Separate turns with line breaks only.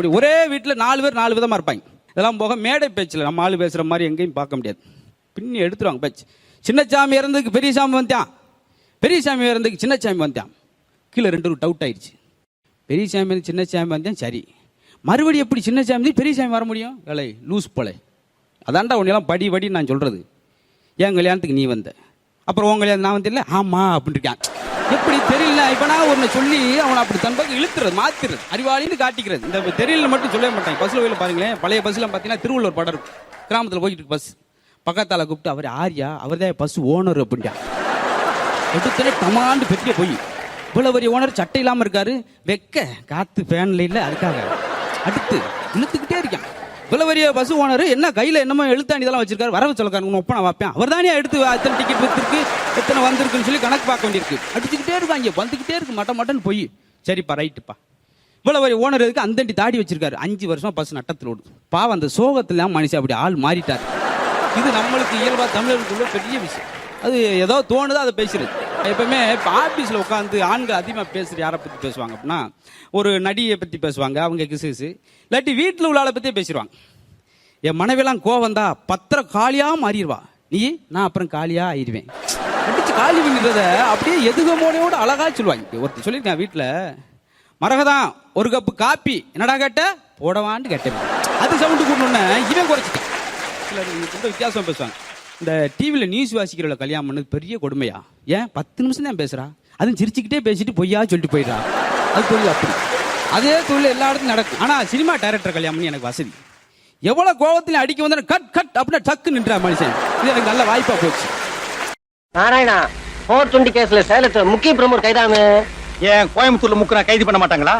முடியும் ஒரே வீட்டில் நாலு பேர் நாலு விதமாக இருப்பாங்க. இதெல்லாம் போக மேடை பேச்சில் நம்ம ஆள் பேசுகிற மாதிரி எங்கேயும் பார்க்க முடியாது. பின்னி எடுத்துருவாங்க பேச்சு. சின்னச்சாமி இறந்ததுக்கு பெரிய சாமி வந்தான் பெரிய சாமி இறந்ததுக்கு சாமி வந்தான் கீழே ரெண்டு டவுட் ஆயிடுச்சு. பெரிய சாமி சின்ன சாமி வந்தேன் சரி. மறுபடியும் எப்படி சின்ன சாமி பெரிய சாமி வர முடியும்? வேலை லூஸ் போல. அதான்டா உன்னெல்லாம் படி படி நான் சொல்கிறது என் கல்யாணத்துக்கு நீ வந்த. அப்புறம் உன் கல்யாணம் நான் வந்து ஆமா ஆமாம் இருக்கான். எப்படி தெரியல. இப்போ ஒண்ணு சொல்லி அவனை அப்படி தன் பக்கம் இழுத்துறது மாத்திறது அறிவாளின்னு காட்டிக்கிறது. இந்த தெரியல மட்டும் சொல்லவே மாட்டாங்க. பஸ்ல போயில பாருங்களேன். பழைய பஸ்ல பாத்தீங்கன்னா திருவள்ளூர் படம் இருக்கும். கிராமத்துல போயிட்டு இருக்கு பஸ் பக்கத்தால கூப்பிட்டு அவர் ஆரியா? அவர் தான் பஸ் ஓனர் அப்படின்ட்டா. எடுத்துனே டமாண்டு பெரிய போய் இவ்வளவு பெரிய ஓனர் சட்டை இல்லாம இருக்காரு. வெக்க காத்து ஃபேன்ல இல்ல அதுக்காக. அடுத்து இழுத்துக்கிட்டே இருக்கான். இவ்வளவு பெரிய பஸ் ஓனர் என்ன கையில என்னமோ எழுத்தாணி இதெல்லாம் வச்சிருக்காரு. வரவு சொல்லக்காரு ஒப்பனை வைப்பேன். அவர் தானே எடுத்து அத்தனை டிக்கெட் வித்துருக்கு எத்தனை வந்திருக்குன்னு சொல்லி கணக்கு பார்க்க வேண்டியிருக்கு. அடிச்சுக்கிட்டே இருக்காங்க வந்துக்கிட்டே இருக்கு மட்ட மட்டன் போய். சரிப்பா ரைட்டுப்பா. இவ்வளவு பெரிய ஓனர் இருக்கு அந்தண்டி தாடி வச்சிருக்காரு. அஞ்சு வருஷம் பஸ் நட்டத்தில் ஓடுது பாவம் அந்த சோகத்துல மனுஷன் அப்படி ஆள் மாறிட்டார். இது நம்மளுக்கு இயல்பா தமிழர்களுக்குள்ள பெரிய விஷயம். அது ஏதோ தோணுதோ அதை பேசுறது. எப்பவுமே இப்போ ஆஃபீஸில் உட்காந்து ஆண்கள் அதிகமாக பேசுகிற யாரை பற்றி பேசுவாங்க அப்படின்னா ஒரு நடிகையை பற்றி பேசுவாங்க அவங்க கிசுகிசு. இல்லாட்டி வீட்டில் உள்ள ஆளை பற்றியே பேசிடுவாங்க. என் மனைவிலாம் கோவம் தான் பத்திரம் காலியாக மாறிடுவா. நீ நான் அப்புறம் காலியாக ஆயிடுவேன். அடிச்சு காலி பண்ணுறத அப்படியே எதுகமோடையோட அழகா சொல்லுவாங்க. ஒருத்தர் சொல்லியிருக்கேன் வீட்டில் மரகதான் ஒரு கப்பு காப்பி. என்னடா கேட்ட? போடவான்னு கேட்டேன். அது சவுண்டு கூடணுன்னு இவன் குறைச்சிட்டான். சில ரொம்ப வித்தியாசம் பேசுவாங்க. இந்த டிவியில் நியூஸ் வாசிக்கிறவள கல்யாணம் பண்ணது பெரிய கொடுமையா? ஏன்? பத்து நிமிஷம் தான் பேசுறா. அதுவும் சிரிச்சுக்கிட்டே பேசிட்டு பொய்யா சொல்லிட்டு போயிடுறா. அது தொழில் அப்படி. அதே தொழில் எல்லா இடத்துலையும் நடக்கும். ஆனால் சினிமா டைரக்டர் கல்யாணம் பண்ணி எனக்கு வசதி. எவ்வளோ கோவத்தில் அடிக்க வந்தா கட் கட் அப்படின்னா டக்கு நின்றா மனுஷன். இது எனக்கு நல்ல வாய்ப்பா போச்சு.
நாராயணா போர் டுவெண்டி கேஸ்ல சேலத்துல முக்கிய பிரமுகர் கைதாமே
ஏன் கோயம்புத்தூர்ல முக்குறா கைது பண்ண மாட்டாங்களா?